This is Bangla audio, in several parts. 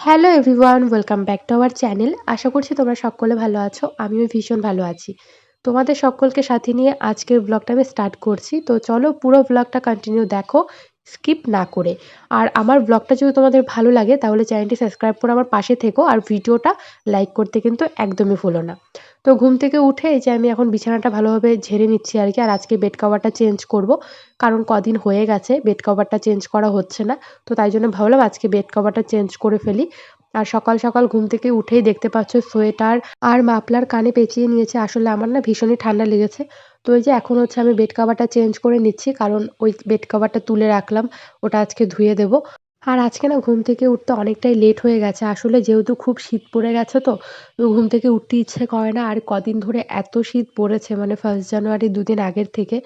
Hello everyone welcome back to our channel আশা করছি তোমরা সকলে ভালো আছো, আমিও ভীষণ ভালো আছি। তোমাদের সকলকে সাথে নিয়ে আজকের ব্লগটা আমি স্টার্ট করছি। তো চলো পুরো ব্লগটা কন্টিনিউ দেখো স্কিপ না করে। আর আমার ব্লগটা যদি তোমাদের ভালো লাগে, তাহলে চ্যানেলটি সাবস্ক্রাইব করে আমার পাশে থেকো, আর ভিডিওটা লাইক করতে কিন্তু একদমই ভুলো না। তো ঘুম থেকে উঠে যে আমি এখন বিছানাটা ভালোভাবে ঝেড়ে নিচ্ছি আর কি, আর আজকে বেড কভারটা চেঞ্জ করব। কারণ কদিন হয়ে গেছে বেড কভারটা চেঞ্জ করা হচ্ছে না। তো তাই জন্য ভাবলাম আজকে বেড কভারটা চেঞ্জ করে ফেলি। আর সকাল সকাল ঘুম থেকে উঠেই দেখতে পাচ্ছ সোয়েটার আর মাফলার কানে পেঁচিয়ে নিয়েছে। আসলে আমার না ভীষণই ঠান্ডা লেগেছে। তো ওই যে এখন হচ্ছে আমি বেড কভারটা চেঞ্জ করে নিচ্ছি, কারণ ওই বেড কভারটা তুলে রাখলাম, ওটা আজকে ধুয়ে দেবো। আর আজকে না ঘুম থেকে উঠতে অনেকটাই লেট হয়ে গেছে। আসলে যেহেতু খুব শীত পড়ে গেছে তো তো ঘুম থেকে উঠতে ইচ্ছে করে না। আর কদিন ধরে এত শীত পড়েছে মানে ফার্স্ট জানুয়ারি দুদিন আগের থেকে।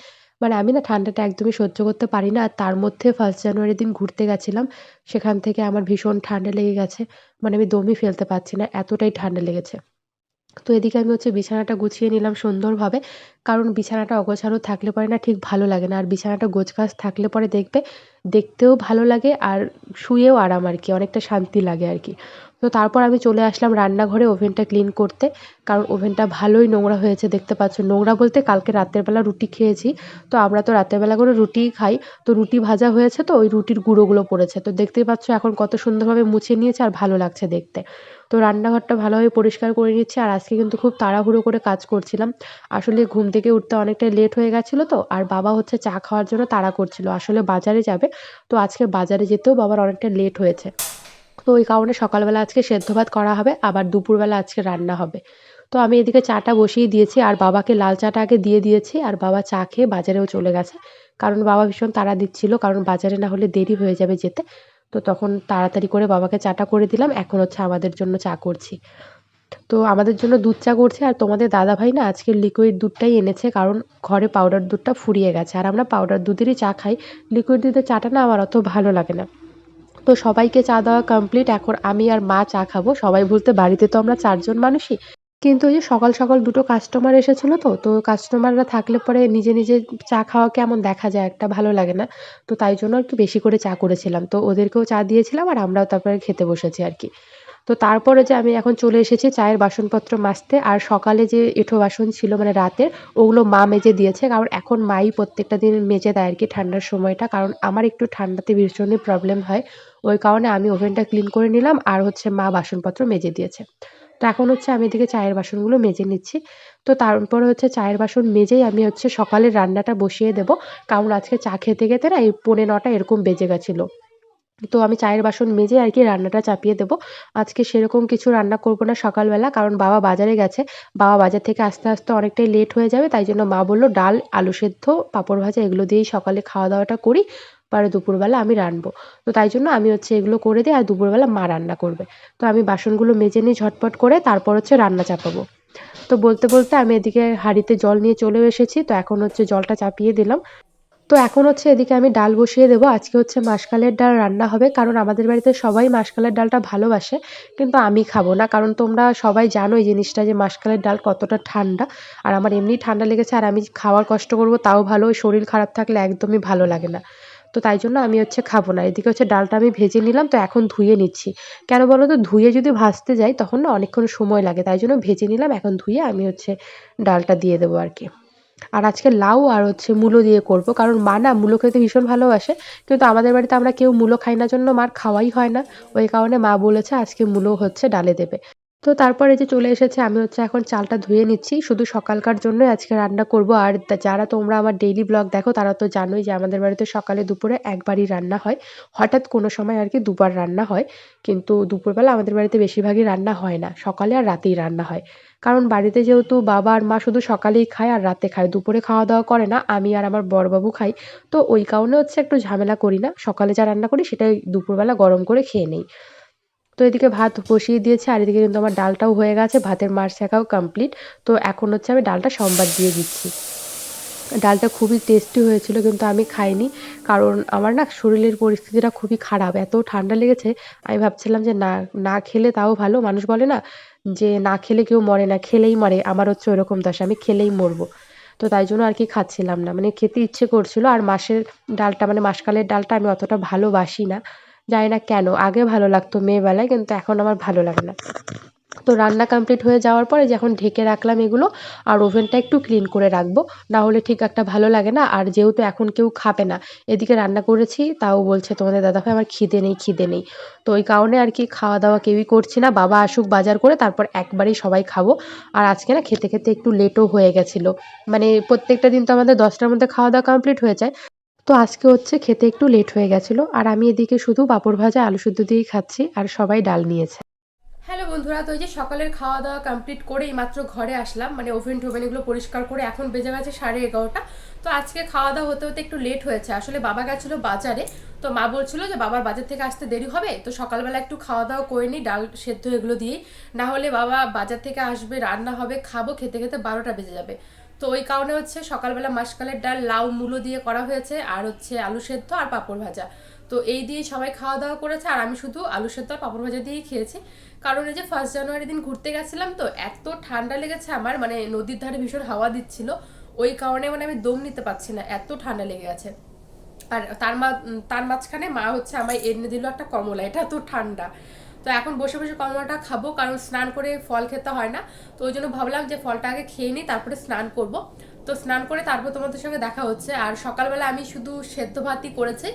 মানে আমি না ঠান্ডাটা একদমই সহ্য করতে পারি না। আর তার মধ্যে ফার্স্ট জানুয়ারির দিন ঘুরতে গেছিলাম। সেখান থেকে আমার ভীষণ ঠান্ডা লেগে গেছে। মানে আমি দমই ফেলতে পারছি না। এতটাই ঠান্ডা লেগেছে। তো এদিকে আমি হচ্ছে বিছানাটা গুছিয়ে নিলাম সুন্দরভাবে, কারণ বিছানাটা অগোছালো থাকলে পরে না ঠিক ভালো লাগে না। আর বিছানাটা গোছগাছ থাকলে পরে দেখবে, দেখতেও ভালো লাগে আর শুয়েও আরাম আর কি, অনেকটা শান্তি লাগে আর কি। তো তারপর আমি চলে আসলাম রান্নাঘরে ওভেনটা ক্লিন করতে। কারণ ওভেনটা ভালোই নোংরা হয়েছে দেখতে পাচ্ছ। নোংরা বলতে কালকে রাতের বেলা রুটি খেয়েছি। তো আমরা তো রাতের বেলা করে রুটিই খাই। তো রুটি ভাজা হয়েছে তো ওই রুটির গুঁড়োগুলো পড়েছে। তো দেখতেই পাচ্ছ এখন কত সুন্দরভাবে মুছে নিয়েছে আর ভালো লাগছে দেখতে। তো রান্নাঘরটা ভালোভাবে পরিষ্কার করে নিচ্ছি আর আজকে কিন্তু খুব তাড়াহুড়ো করে কাজ করছিলাম। আসলে ঘুম থেকে উঠতে অনেকটাই লেট হয়ে গেছিল তো আর বাবা হচ্ছে চা খাওয়ার জন্য তাড়া করছিল। আসলে বাজারে যাবে। তো আজকে বাজারে যেতেও বাবার অনেকটা লেট হয়েছে। তো ওই কারণে সকালবেলা আজকে সেদ্ধ ভাত করা হবে, আবার দুপুরবেলা আজকে রান্না হবে। তো আমি এদিকে চাটা বসিয়ে দিয়েছি, আর বাবাকে লাল চাটা আগে দিয়ে দিয়েছি, আর বাবা চা খেয়ে বাজারেও চলে গেছে। কারণ বাবা ভীষণ তাড়া দিচ্ছিল, কারণ বাজারে না হলে দেরি হয়ে যাবে যেতে। তো তখন তাড়াতাড়ি করে বাবাকে চাটা করে দিলাম, এখন হচ্ছে আমাদের জন্য চা করছি। তো আমাদের জন্য দুধ চা করছে, আর তোমাদের দাদাভাই না আজকে লিকুইড দুধটাই এনেছে, কারণ ঘরে পাউডার দুধটা ফুরিয়ে গেছে। আর আমরা পাউডার দুধেরই চা খাই লিকুইড দুধের চাটা না আমার অত ভালো লাগে না। তো সবাইকে চা দেওয়া কমপ্লিট এখন আমি আর মা চা খাব। সবাই বলতে বাড়িতে তো আমরা চারজন মানুষই। কিন্তু ওই যে সকাল সকাল দুটো কাস্টমার এসেছিল তো তো কাস্টমাররা থাকলে পরে নিজে নিজে চা খাওয়া কেমন দেখা যায় একটা ভালো লাগে না। তো তাই জন্য আর কি বেশি করে চা করেছিলাম। তো ওদেরকেও চা দিয়েছিলাম আর আমরাও তারপরে খেতে বসেছি আর কি। তো তারপরে যে আমি এখন চলে এসেছি চায়ের বাসনপত্র মাজতে। আর সকালে যে এঁঠো বাসন ছিল মানে রাতের, ওগুলো মা মেজে দিয়েছে। কারণ এখন মাই প্রত্যেকটা দিন মেজে দেয় আর কি ঠান্ডার সময়টা। কারণ আমার একটু ঠান্ডাতে ভীষণই প্রবলেম হয়। ওই কারণে আমি ওভেনটা ক্লিন করে নিলাম আর হচ্ছে মা বাসনপত্র মেজে দিয়েছে। তো এখন হচ্ছে আমি এদিকে চায়ের বাসনগুলো মেজে নিচ্ছি। তো তারপরে হচ্ছে চায়ের বাসন মেজেই আমি হচ্ছে সকালের রান্নাটা বসিয়ে দেবো। কারণ আজকে চা খেতে খেতে না এই পৌনে নটা এরকম বেজে গেছিল। তো আমি চায়ের বাসন মেজে আর কি রান্নাটা চাপিয়ে দেবো। আজকে সেরকম কিছু রান্না করব না সকালবেলা কারণ বাবা বাজারে গেছে। বাবা বাজার থেকে আসতে আসতে অনেকটাই লেট হয়ে যাবে, তাই জন্য মা বলল ডাল, আলু সেদ্ধ, পাঁপড় ভাজা এগুলো দিয়েই সকালে খাওয়া দাওয়াটা করি। পরে দুপুরবেলা আমি রানবো। তো তাই জন্য আমি হচ্ছে এগুলো করে দিই আর দুপুরবেলা মা রান্না করবে। তো আমি বাসনগুলো মেজে নিই ঝটপট করে তারপর হচ্ছে রান্না চাপাবো। তো বলতে বলতে আমি এদিকে হাঁড়িতে জল নিয়ে চলেও এসেছি। তো এখন হচ্ছে জলটা চাপিয়ে দিলাম। তো এখন হচ্ছে এদিকে আমি ডাল বসিয়ে দেবো। আজকে হচ্ছে মাসকালের ডাল রান্না হবে। কারণ আমাদের বাড়িতে সবাই মাসকালের ডালটা ভালোবাসে। কিন্তু আমি খাব না। কারণ তোমরা সবাই জানো এই জিনিসটা যে মাসকালের ডাল কতটা ঠান্ডা। আর আমার এমনি ঠান্ডা লেগেছে আর আমি খাওয়ার কষ্ট করব, তাও ভালো। শরীর খারাপ থাকলে একদমই ভালো লাগে না। তো তাই জন্য আমি হচ্ছে খাব না। এদিকে হচ্ছে ডালটা আমি ভেজে নিলাম, তো এখন ধুয়ে নিচ্ছি। কেন বলো তো? ধুয়ে যদি ভাজতে যাই তখন না অনেকক্ষণ সময় লাগে। তাই জন্য ভেজে নিলাম, এখন ধুয়ে আমি হচ্ছে ডালটা দিয়ে দেবো আর কি। আর আজকে লাউ আর হচ্ছে মূলো দিয়ে করব, কারণ মা না মূলো খেতে ভীষণ ভালোবাসে। কিন্তু আমাদের বাড়িতে আমরা কেউ মূলো খাই না জন্য মার খাওয়াই হয় না। ওই কারণে মা বলেছে আজকে মূলো হচ্ছে ডালে দেবে। তো তারপরে যে চলে এসেছে, আমি হচ্ছে এখন চালটা ধুয়ে নিচ্ছি। শুধু সকালকার জন্যই আজকে রান্না করব। আর যারা তোমরা আমার ডেইলি ব্লগ দেখো, তারা তো জানোই যে আমাদের বাড়িতে সকালে দুপুরে একবারই রান্না হয়। হঠাৎ কোনো সময় আর কি দুবার রান্না হয়। কিন্তু দুপুরবেলা আমাদের বাড়িতে বেশিরভাগই রান্না হয় না। সকালে আর রাতেই রান্না হয়। কারণ বাড়িতে যেহেতু বাবা আর মা শুধু সকালেই খায় আর রাতে খায়, দুপুরে খাওয়া দাওয়া করে না। আমি আর আমার বড়বাবু খাই। তো ওই কারণে হচ্ছে একটু ঝামেলা করি না। সকালে যা রান্না করি, সেটাই দুপুরবেলা গরম করে খেয়ে নিই। তো এদিকে ভাত বসিয়ে দিয়েছে, আর এদিকে কিন্তু আমার ডালটাও হয়ে গেছে, ভাতের মার শেখাও কমপ্লিট তো এখন হচ্ছে আমি ডালটা সোমবার দিয়ে দিচ্ছি। ডালটা খুবই টেস্টি হয়েছিল, কিন্তু আমি খাইনি। কারণ আমার না শরীরের পরিস্থিতিটা খুবই খারাপ, এত ঠান্ডা লেগেছে। আমি ভাবছিলাম যে না না খেলে তাও ভালো। মানুষ বলে না যে না খেলে কেউ মরে না, খেলেই মরে। আমার হচ্ছে ওরকম দশা, আমি খেলেই মরবো। তো তাই জন্য আর কি খাচ্ছিলাম না। মানে খেতে ইচ্ছে করছিল, আর মাসের ডালটা মানে মাসকালের ডালটা আমি অতটা ভালোবাসি না। জানি না কেন, আগে ভালো লাগতো মেয়েবেলায়, কিন্তু এখন আমার ভালো লাগে না। তো রান্না কমপ্লিট হয়ে যাওয়ার পরে যখন ঢেকে রাখলাম এগুলো, আর ওভেনটা একটু ক্লিন করে রাখব, না হলে ঠিক একটা ভালো লাগে না, আর যেহেতু এখন কেউ খাবে না, এদিকে রান্না করেছি, তাও বলছে তোমাদের দাদাভাই, আমার খিদে নেই খিদে নেই। তো ওই কারণে আর কি খাওয়া দাওয়া কেউই করছি না, বাবা আসুক বাজার করে, তারপর একবারেই সবাই খাব। আর আজকে না খেতে খেতে একটু লেটও হয়ে গেছিল। মানে প্রত্যেকটা দিন তো আমাদের দশটার মধ্যে খাওয়া দাওয়া কমপ্লিট হয়ে যায়। তো আজকে হচ্ছে খেতে একটু লেট হয়ে গেছিল, আর আমি এদিকে শুধু পাঁপড় ভাজা, আলু শুদ্ধ দিয়েই খাচ্ছি, আর সবাই ডাল নিয়েছে। হ্যালো বন্ধুরা, তো এই যে সকালের খাওয়া দাওয়া কমপ্লিট করে মাত্র ঘরে আসলাম মানে ওভেন টোভেন এগুলো পরিষ্কার করে এখন বেজে গেছে সাড়ে এগারোটা। তো আজকে খাওয়া দাওয়া হতে হতে একটু লেট হয়েছে, আসলে বাবা গেছিল বাজারে, তো মা বলছিল যে বাবার বাজার থেকে আসতে দেরি হবে, তো সকালবেলা একটু খাওয়া দাওয়া করে নিই, ডাল সেদ্ধ এগুলো দিয়েই। না হলে বাবা বাজার থেকে আসবে, রান্না হবে, খাব, খেতে খেতে বারোটা বেজে যাবে। তো ওই কারণে হচ্ছে সকালবেলা মাসকালের ডাল, লাউ, মূলো দিয়ে করা হয়েছে, আর হচ্ছে আলু সেদ্ধ আর পাঁপড় ভাজা। তো এই দিয়ে সবাই খাওয়া দাওয়া করেছে, আর আমি শুধু আলু সেদ্ধ আর পাঁপড় ভাজা দিয়েই খেয়েছি। কারণ এই যে ফার্স্ট জানুয়ারি দিন ঘুরতে গেছিলাম তো এত ঠান্ডা লেগেছে আমার মানে নদীর ধারে ভীষণ হাওয়া দিচ্ছিল। ওই কারণে মানে আমি দম নিতে পারছি না, এত ঠান্ডা লেগে গেছে আর তার মা তার মাঝখানে মা হচ্ছে আমায় এনে দিল একটা কমলা, এটা তো ঠান্ডা। তো এখন বসে বসে কমলাটা খাব, কারণ স্নান করে ফল খেতে হয় না। তো ওই জন্য ভাবলাম যে ফলটা আগে খেয়ে নিই, তারপরে স্নান করব। তো স্নান করে তারপর তোমাদের সঙ্গে দেখা হচ্ছে। আর সকালবেলা আমি শুধু সেদ্ধ ভাতই করেছি,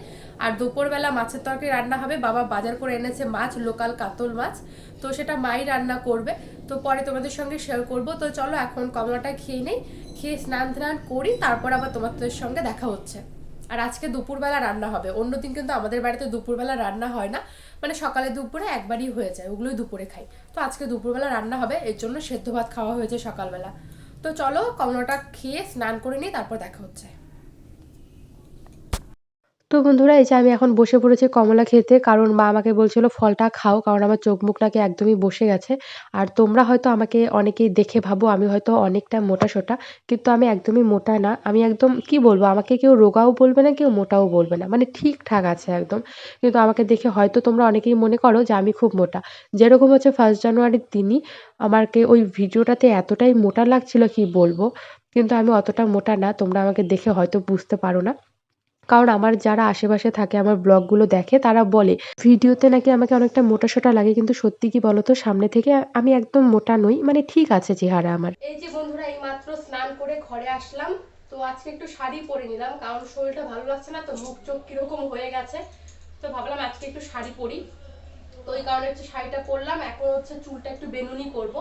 আর দুপুরবেলা মাছের তরকারি রান্না হবে। বাবা বাজার করে এনেছে মাছ, লোকাল কাতল মাছ। তো সেটা মাই রান্না করবে। তো পরে তোমাদের সঙ্গে শেয়ার করব। তো চলো এখন কমলাটা খেয়ে নেই, খেয়ে স্নান ধান করি, তারপর আবার তোমাদের সঙ্গে দেখা হচ্ছে। আর আজকে দুপুরবেলা রান্না হবে। অন্যদিন কিন্তু আমাদের বাড়িতে দুপুরবেলা রান্না হয় না। মানে সকালে দুপুরে একবারই হয়ে যায়, ওগুলোই দুপুরে খাই। তো আজকে দুপুরবেলা রান্না হবে, এর জন্য সেদ্ধ ভাত খাওয়া হয়েছে সকালবেলা। তো চলো কমলাটা খেয়ে স্নান করে নিই তারপর দেখা হচ্ছে। তো বন্ধুরা, এই যে আমি এখন বসে পড়েছি কমলা খেতে, কারণ মা আমাকে বলছিল ফলটা খাও, কারণ আমার চোখ মুখ নাকি একদমই বসে গেছে। আর তোমরা হয়তো আমাকে অনেকেই দেখে ভাবো, আমি হয়তো অনেকটা মোটা সোটা, কিন্তু আমি একদমই মোটা না। আমি একদম, কি বলব, আমাকে কেউ রোগাও বলবে না, কেউ মোটাও বলবে না। মানে ঠিকঠাক আছে একদম। কিন্তু আমাকে দেখে হয়তো তোমরা অনেকেই মনে করো যে আমি খুব মোটা। যেরকম হচ্ছে ফার্স্ট জানুয়ারির দিনই আমাকে ওই ভিডিওটাতে এতটাই মোটা লাগছিল, কি বলব? কিন্তু আমি অতটা মোটা না, তোমরা আমাকে দেখে হয়তো বুঝতে পারো না। কারণ আমার যারা আশেপাশে থাকে, আমার ব্লগগুলো দেখে, তারা বলে, ভিডিওতে নাকি আমাকে অনেকটা মোটা সোটা লাগে, কিন্তু সত্যি কি বলতো, সামনে থেকে আমি একদম মোটা নই। মানে ঠিক আছে চেহারা আমার। এই যে বন্ধুরা এই মাত্র স্নান করে ঘরে আসলাম। তো আজকে একটু শাড়ি পরে নিলাম, কারণ শরীরটা ভালো লাগছে না, তো মুখ চোখ কীরকম হয়ে গেছে। তো ভাবলাম আজকে একটু শাড়ি পরি। তো ওই কারণে হচ্ছে শাড়িটা পরলাম। এখন হচ্ছে চুলটা একটু বেনুনি করব।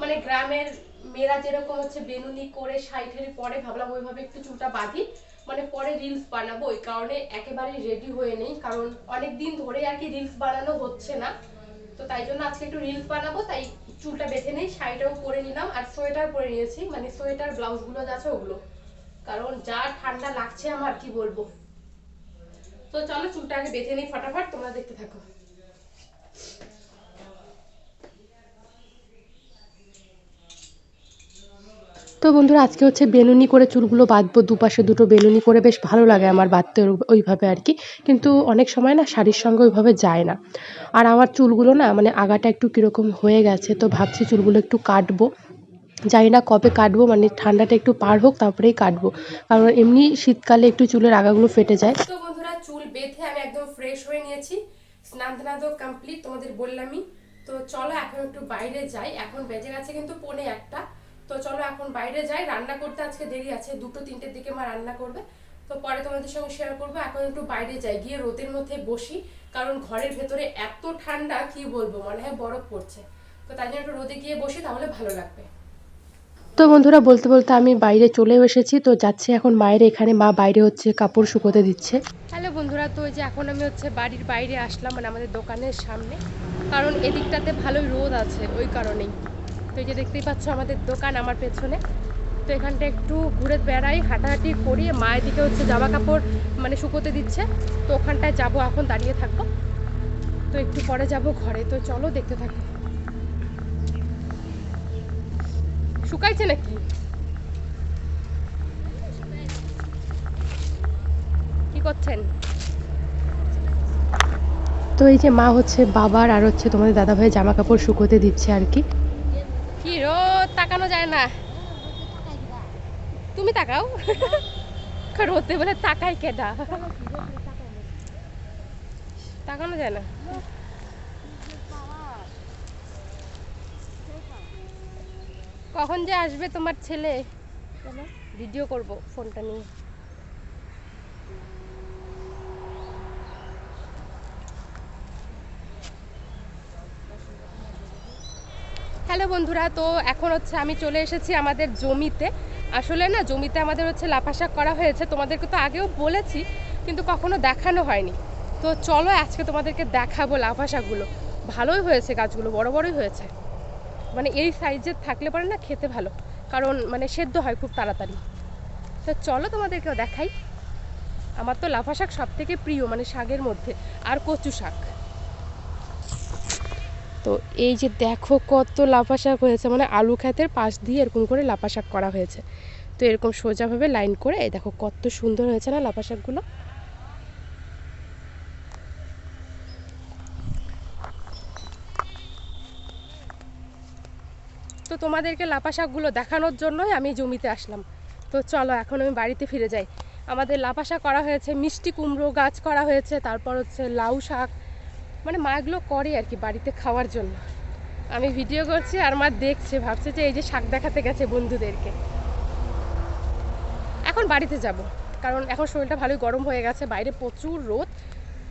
মানে গ্রামের মেয়েরা যেরকম হচ্ছে বেনুনি করে ঠাড়ি পরে, ভাবলাম ওইভাবে একটু চুলটা বাঁধি মানে পরে রিলস বানাবো। ওই কারণে একেবারে রেডি হয়ে নেই, কারণ অনেক দিন ধরে আর কি রিলস বানানো হচ্ছে না। তো তাই জন্য আজকে একটু রিলস বানাবো, তাই চুলটা বেঁধে নেই, শাড়িটাও পরে নিলাম, আর সোয়েটার পরে নিয়েছি মানে সোয়েটার ব্লাউজগুলো যা আছে ওগুলো। কারণ যা ঠান্ডা লাগছে আমার, কি বলব? তো চলো চুলটা আগে বেঁধে নেই ফটাফট, তোমরা দেখতে থাকো। তো বন্ধুরা, আজকে হচ্ছে বেলুনি করে চুলগুলো বাঁধবো, দুপাশে দুটো বেলুনি করে বেশ ভালো লাগে আমার বাঁধতে ওইভাবে আর কি। কিন্তু অনেক সময় না শাড়ির সঙ্গে ওইভাবে যায় না। আর আমার চুলগুলো না মানে আগাটা একটু কীরকম হয়ে গেছে, তো ভাবছি চুলগুলো একটু কাটবো। জানি না কবে কাটবো মানে ঠান্ডাটা একটু পার হোক, তারপরেই কাটবো। কারণ এমনি শীতকালে একটু চুলের আগাগুলো ফেটে যায়। তো বন্ধুরা, চুল বেঁধে আমি একদম ফ্রেশ হয়ে নিয়েছি। স্নান ধান তো কমপ্লিট তোমাদের বললামই। তো চলো এখন একটু বাইরে যাই। এখন বেজে গেছে কিন্তু পৌনে একটা। তো চলো এখন বাইরে যাই। রান্না করতে আজকে দেরি আছে দুটো তিনটের দিকে মা রান্না করবে। তো পরে তোমাদের সঙ্গে শেয়ার করব। এখন একটু বাইরে যাই গিয়ে রোদের মধ্যে বসি কারণ ঘরের ভেতরে এত ঠান্ডা কি বলব মনে হয় বরফ পড়ছে। তো তাই জন্য একটু রোদে গিয়ে বসি তাহলে ভালো লাগবে। তো বন্ধুরা বলতে বলতে আমি বাইরে চলেও এসেছি। তো যাচ্ছি এখন মায়ের এখানে। মা বাইরে হচ্ছে কাপড় শুকোতে দিচ্ছে। হ্যালো বন্ধুরা তো যে এখন আমি হচ্ছে বাড়ির বাইরে আসলাম মানে আমাদের দোকানের সামনে। কারণ এদিকটাতে ভালোই রোদ আছে ওই কারণেই। তো এই যে দেখতেই পাচ্ছ আমাদের দোকান আমার পেছনে। তো এখানটা একটু ঘুরে বেড়াই, হাঁটাহাঁটি করি। মায়ের দিকে হচ্ছে জামা কাপড় মানে শুকোতে দিচ্ছে। তো ওখানটায় যাব, এখন দাঁড়িয়ে থাকব। তো একটু পরে যাব ঘরে। তো চলো দেখতে থাকি। শুকাইছে নাকি? কি করছেন? তো এই যে মা হচ্ছে বাবার, আর হচ্ছে তোমাদের দাদাভাই জামা কাপড় শুকোতে দিচ্ছে আর কি। তাকানো যায় না। তুমি তাকাও। রোদে বলে তাকাই কেডা তাকানো যায় না। কখন যে আসবে তোমার ছেলে? ভিডিও করব ফোনটা নিয়ে। হ্যালো বন্ধুরা, তো এখন হচ্ছে আমি চলে এসেছি আমাদের জমিতে। আসলে না, জমিতে আমাদের হচ্ছে লাফা শাক করা হয়েছে, তোমাদেরকে তো আগেও বলেছি, কিন্তু কখনো দেখানো হয়নি। তো চলো আজকে তোমাদেরকে দেখাবো লাফা শাকগুলো ভালোই হয়েছে গাছগুলো, বড় বড়ই হয়েছে। মানে এই সাইজের থাকলে পরে না খেতে ভালো, কারণ মানে সেদ্ধ হয় খুব তাড়াতাড়ি। তো চলো তোমাদেরকেও দেখাই। আমার তো লাফা শাক সব থেকে প্রিয় মানে শাকের মধ্যে, আর কচু শাক। তো এই যে দেখো কত লাফা শাক হয়েছে মানে আলু ক্ষেতের পাশ দিয়ে এরকম করে লাফা শাক করা হয়েছে। তো এরকম সোজাভাবে লাইন করে, এই দেখো কত সুন্দর হয়েছে না লাফা শাকগুলো তো তোমাদেরকে লাফা শাকগুলো দেখানোর জন্যই আমি জমিতে আসলাম। তো চলো এখন আমি বাড়িতে ফিরে যাই। আমাদের লাফা শাক করা হয়েছে, মিষ্টি কুমড়ো গাছ করা হয়েছে, তারপর হচ্ছে লাউ শাক মানে মা এগুলো করে আর কি বাড়িতে খাওয়ার জন্য। আমি ভিডিও করছি আর মা দেখছে, ভাবছে যে এই যে শাক দেখাতে গেছে বন্ধুদেরকে। এখন বাড়িতে যাব, কারণ এখন শরীরটা ভালোই গরম হয়ে গেছে, বাইরে প্রচুর রোদ।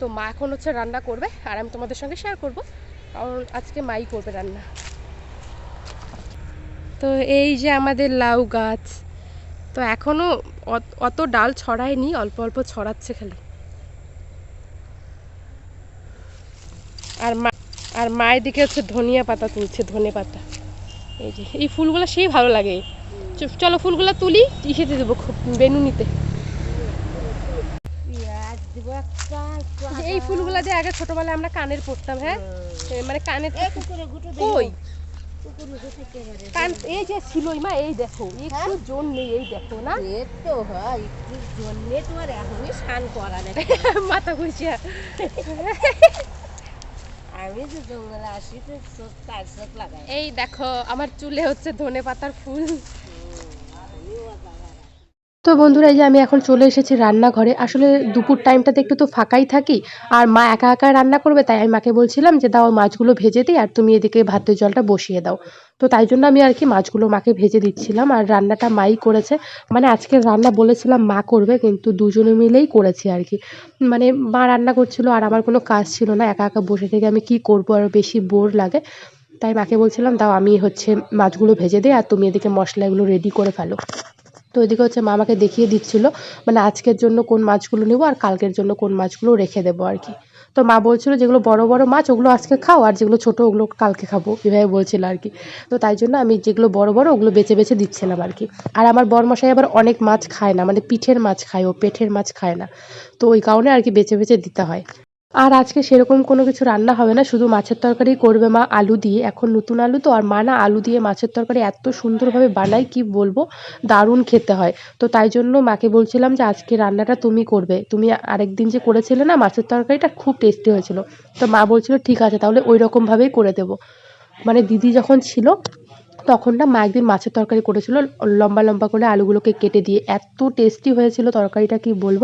তো মা এখন হচ্ছে রান্না করবে আর আমি তোমাদের সঙ্গে শেয়ার করব, কারণ আজকে মাই করবে রান্না। তো এই যে আমাদের লাউ গাছ, তো এখনও অত ডাল ছড়ায়নি, অল্প অল্প ছড়াচ্ছে খালি। আর মা আর মায়ের দিকে হচ্ছে ধনিয়া পাতা তুলছে ধনে পাতা। এই যে এই ফুলগুলো সেই ভালো লাগে। চলো ফুলগুলো তুলি ইসেতে দেবো খুব বেনুনিতে এই ফুলগুলো যে আগে ছোটবেলায় আমরা কানের পড়তাম হ্যাঁ? মানে গুটু কই? কান এই যে ছিলই মা এই দেখো একটু জোন নেই এই দেখো না? তো হয় একটু জন্যে তোমার এখনই স্নান করা মাথা ঘুরছিয়া আমি জঙ্গলে আসি, তো চোখ তার লাগাই এই দেখো, আমার চুলে হচ্ছে ধনে পাতার ফুল। তো বন্ধুরা, এই যে আমি এখন চলে এসেছি রান্নাঘরে। আসলে দুপুর টাইমটাতে একটু তো ফাঁকাই থাকি, আর মা একা একা রান্না করবে, তাই আমি মাকে বলছিলাম যে, দাও মাছগুলো ভেজে দিই, আর তুমি এদিকে ভাতের জলটা বসিয়ে দাও। তো তাই জন্য আমি আর কি মাছগুলো মাকে ভেজে দিচ্ছিলাম, আর রান্নাটা মাই করেছে। মানে আজকে রান্না বলেছিলাম মা করবে, কিন্তু দুজনে মিলেই করেছি আর কি। মানে মা রান্না করছিল, আর আমার কোনো কাজ ছিল না, একা একা বসে থেকে আমি কি করব, আর বেশি বোর লাগে। তাই মাকে বলছিলাম, দাও আমি হচ্ছে মাছগুলো ভেজে দিই, আর তুমি এদিকে মশলাগুলো রেডি করে ফেলো। তো ওইদিকে হচ্ছে মা আমাকে দেখিয়ে দিচ্ছিল মানে আজকের জন্য কোন মাছগুলো নেব আর কালকের জন্য কোন মাছগুলো রেখে দেবো আর কি। তো মা বলছিল যেগুলো বড় বড় মাছ ওগুলো আজকে খাও আর যেগুলো ছোট ওগুলো কালকে খাব, এভাবে বলছিল আর কি। তো তাই জন্য আমি যেগুলো বড় বড় ওগুলো বেছে বেছে দিচ্ছিলাম আর কি। আর আমার বরমশাই আবার অনেক মাছ খায় না মানে পিঠের মাছ খায় ও, পেটের মাছ খায় না। তো ওই কারণে আর কি বেছে বেছে দিতে হয়। আর আজকে সেরকম কোনো কিছু রান্না হবে না, শুধু মাছের তরকারি করবে মা আলু দিয়ে। এখন নতুন আলু তো, আর মা না আলু দিয়ে মাছের তরকারি এত সুন্দরভাবে বানায়, কি বলব? দারুণ খেতে হয়। তো তাই জন্য মাকে বলছিলাম যে, আজকে রান্নাটা তুমি করবে। তুমি আরেকদিন যে করেছিলে না, মাছের তরকারিটা খুব টেস্টি হয়েছিল। তো মা বলছিল, ঠিক আছে, তাহলে ওই রকমভাবেই করে দেবো। মানে দিদি যখন ছিল তখন না মা একদিন মাছের তরকারি করেছিল, লম্বা লম্বা করে আলুগুলোকে কেটে দিয়ে, এত টেস্টি হয়েছিল তরকারিটা কি বলব?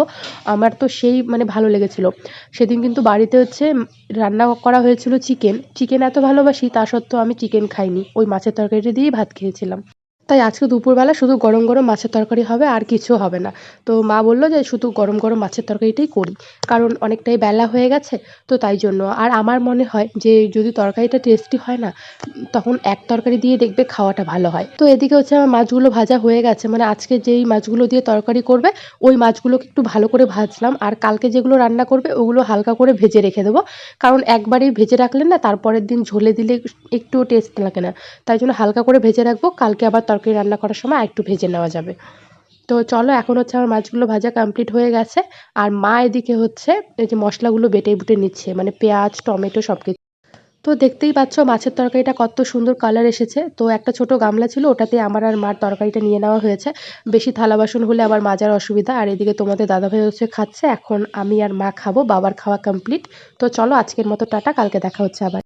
আমার তো সেই মানে ভালো লেগেছিল। সেদিন কিন্তু বাড়িতে হচ্ছে রান্না করা হয়েছিল চিকেন চিকেন এত ভালোবাসি তা সত্ত্বেও আমি চিকেন খাইনি। ওই মাছের তরকারিটা দিয়েই ভাত খেয়েছিলাম। তাই আজকে দুপুরবেলা শুধু গরম গরম মাছের তরকারি হবে, আর কিছু হবে না। তো মা বলল যে শুধু গরম গরম মাছের তরকারিটাই করি, কারণ অনেকটাই বেলা হয়ে গেছে, তো তাই জন্য। আর আমার মনে হয় যে যদি তরকারিটা টেস্টি হয় না, তখন এক তরকারি দিয়ে দেখবে খাওয়াটা ভালো হয়। তো এদিকে হচ্ছে আমার মাছগুলো ভাজা হয়ে গেছে মানে আজকে যেই মাছগুলো দিয়ে তরকারি করবে, ওই মাছগুলোকে একটু ভালো করে ভাজলাম, আর কালকে যেগুলো রান্না করবে, ওগুলো হালকা করে ভেজে রেখে দেবো। কারণ একবারেই ভেজে রাখলে না, তারপরের দিন ঝোলে দিলে একটুও টেস্ট লাগে না। তাই জন্য হালকা করে ভেজে রাখব, কালকে আবার তরকারি রান্না করার সময় একটু ভেজে নেওয়া যাবে। তো চলো, এখন হচ্ছে আমার মাছগুলো ভাজা কমপ্লিট হয়ে গেছে। আর মা এদিকে হচ্ছে এই যে মশলাগুলো বেটে বুটে নিচ্ছে মানে পেঁয়াজ, টমেটো সব কিছু তো দেখতেই পাচ্ছ মাছের তরকারিটা কত সুন্দর কালার এসেছে। তো একটা ছোট গামলা ছিল, ওটাতে আমার আর মার তরকারিটা নিয়ে নেওয়া হয়েছে। বেশি থালা বাসন হলে আবার মাজার অসুবিধা, আর এদিকে তোমাদের দাদাভাই হচ্ছে খাচ্ছে। এখন আমি আর মা খাব, বাবার খাওয়া কমপ্লিট তো চলো, আজকের মতো টাটা, কালকে দেখা হচ্ছে আবার।